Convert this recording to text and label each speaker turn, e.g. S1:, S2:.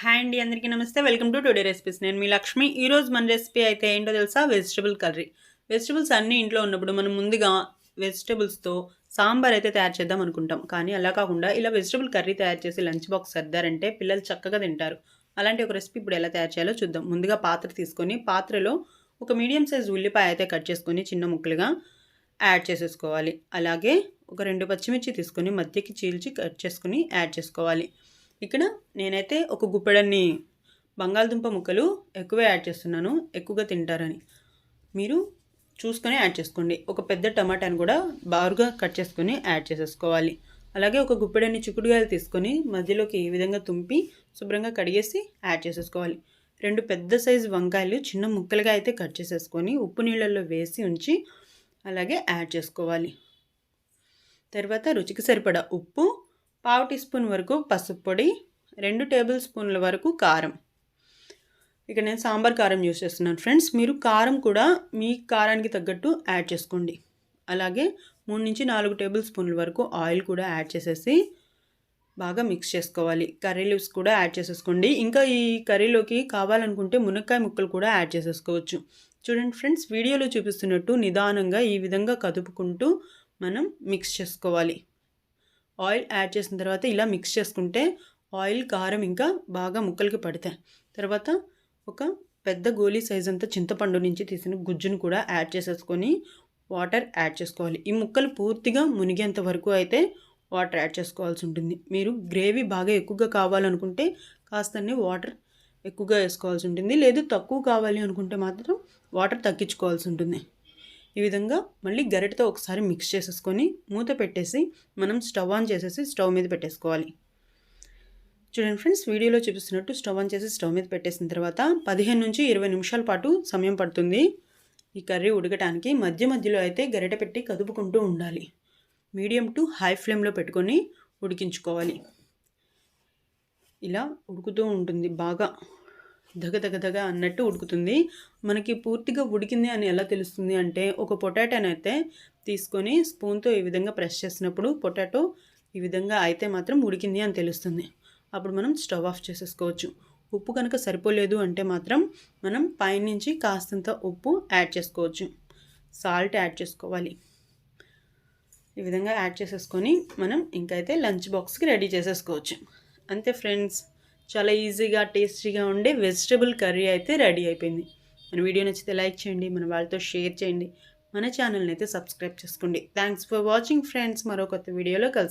S1: Hi అండి అందరికీ నమస్తే. Welcome to today recipes. నేను మీ లక్ష్మి. ఈరోజు మన రెసిపీ అయితే ఏంటో తెలుసా? Vegetable curry. వెజిటబుల్స్ అన్నీ ఇంట్లో ఉన్నప్పుడు మనం ముందుగా వెజిటబుల్స్తో సాంబార్ అయితే తయారు చేద్దాం అనుకుంటాం. కానీ అలా కాకుండా ఇలా వెజిటబుల్ కర్రీ తయారు చేసి లంచ్ బాక్స్ సర్దారంటే పిల్లలు చక్కగా తింటారు. అలాంటి ఒక రెసిపీ ఇప్పుడు ఎలా తయారు చేయాలో చూద్దాం. ముందుగా పాత్ర తీసుకొని పాత్రలో ఒక మీడియం సైజ్ ఉల్లిపాయ అయితే కట్ చేసుకొని చిన్న ముక్కలుగా యాడ్ చేసేసుకోవాలి. అలాగే ఒక రెండు పచ్చిమిర్చి తీసుకొని మధ్యకి చీల్చి కట్ చేసుకొని యాడ్ చేసుకోవాలి. ఇక్కడ నేనైతే ఒక గుప్పెడన్ని బంగాళదుంప ముక్కలు ఎక్కువ యాడ్ చేస్తున్నాను ఎక్కువగా తింటారని. మీరు చూసుకొని యాడ్ చేసుకోండి. ఒక పెద్ద టమాటాని కూడా బారుగా కట్ చేసుకొని యాడ్ చేసేసుకోవాలి. అలాగే ఒక గుప్పెడన్ని చిక్కుడుగాయలు తీసుకొని మధ్యలోకి ఈ విధంగా తుంపి శుభ్రంగా కడిగేసి యాడ్ చేసేసుకోవాలి. రెండు పెద్ద సైజు వంకాయలు చిన్న ముక్కలుగా అయితే కట్ చేసేసుకొని ఉప్పు నీళ్ళల్లో వేసి ఉంచి అలాగే యాడ్ చేసుకోవాలి. తర్వాత రుచికి సరిపడా ఉప్పు పావు టీ స్పూన్ వరకు పసుపు పొడి రెండు టేబుల్ స్పూన్ల వరకు కారం. ఇక నేను సాంబార్ కారం యూస్ చేస్తున్నాను ఫ్రెండ్స్. మీరు కారం కూడా మీ కారానికి తగ్గట్టు యాడ్ చేసుకోండి. అలాగే మూడు నుంచి నాలుగు టేబుల్ స్పూన్ల వరకు ఆయిల్ కూడా యాడ్ చేసేసి బాగా మిక్స్ చేసుకోవాలి. కర్రీ లీవ్స్ కూడా యాడ్ చేసేసుకోండి. ఇంకా ఈ కర్రీలోకి కావాలనుకుంటే మునక్కాయ ముక్కలు కూడా యాడ్ చేసేసుకోవచ్చు. చూడండి ఫ్రెండ్స్ వీడియోలో చూపిస్తున్నట్టు నిదానంగా ఈ విధంగా కదుపుకుంటూ మనం మిక్స్ చేసుకోవాలి. ఆయిల్ యాడ్ చేసిన తర్వాత ఇలా మిక్స్ చేసుకుంటే ఆయిల్ కారం ఇంకా బాగా ముక్కలకి పడతాయి. తర్వాత ఒక పెద్ద గోలీ సైజ్ అంతా చింతపండు నుంచి తీసిన గుజ్జును కూడా యాడ్ చేసేసుకొని వాటర్ యాడ్ చేసుకోవాలి. ఈ ముక్కలు పూర్తిగా మునిగేంత వరకు అయితే వాటర్ యాడ్ చేసుకోవాల్సి ఉంటుంది. మీరు గ్రేవీ బాగా ఎక్కువగా కావాలనుకుంటే కాస్తనే వాటర్ ఎక్కువగా వేసుకోవాల్సి ఉంటుంది. లేదు తక్కువ కావాలి అనుకుంటే మాత్రం వాటర్ తగ్గించుకోవాల్సి ఉంటుంది. ఈ విధంగా మళ్ళీ గరిటతో ఒకసారి మిక్స్ చేసేసుకొని మూత పెట్టేసి మనం స్టవ్ ఆన్ చేసేసి స్టవ్ మీద పెట్టేసుకోవాలి. చూడండి ఫ్రెండ్స్ వీడియోలో చూపిస్తున్నట్టు స్టవ్ ఆన్ చేసి స్టవ్ మీద పెట్టేసిన తర్వాత పదిహేను నుంచి ఇరవై నిమిషాల పాటు సమయం పడుతుంది. ఈ కర్రీ ఉడకటానికి మధ్య మధ్యలో అయితే గరిట పెట్టి కదుపుకుంటూ ఉండాలి. మీడియం టు హై ఫ్లేమ్లో పెట్టుకొని ఉడికించుకోవాలి. ఇలా ఉడుకుతూ ఉంటుంది బాగా. దగ దగ అన్నట్టు ఉడుకుతుంది. మనకి పూర్తిగా ఉడికింది అని ఎలా తెలుస్తుంది అంటే ఒక పొటాటోని అయితే తీసుకొని స్పూన్తో ఈ విధంగా ప్రెస్ చేసినప్పుడు పొటాటో ఈ విధంగా అయితే మాత్రం ఉడికింది అని తెలుస్తుంది. అప్పుడు మనం స్టవ్ ఆఫ్ చేసేసుకోవచ్చు. ఉప్పు కనుక సరిపోలేదు అంటే మాత్రం మనం పైనుంచి కాస్తంత ఉప్పు యాడ్ చేసుకోవచ్చు. సాల్ట్ యాడ్ చేసుకోవాలి. ఈ విధంగా యాడ్ చేసేసుకొని మనం ఇంకైతే లంచ్ బాక్స్కి రెడీ చేసేసుకోవచ్చు. అంతే ఫ్రెండ్స్. చాలా ఈజీగా టేస్టీగా ఉండే వెజిటబుల్ కర్రీ అయితే రెడీ అయిపోయింది. మన వీడియో నచ్చితే లైక్ చేయండి మన వాళ్ళతో షేర్ చేయండి మన ఛానల్ని అయితే సబ్స్క్రైబ్ చేసుకోండి. థ్యాంక్స్ ఫర్ వాచింగ్ ఫ్రెండ్స్ మరో కొత్త వీడియోలో కలిసి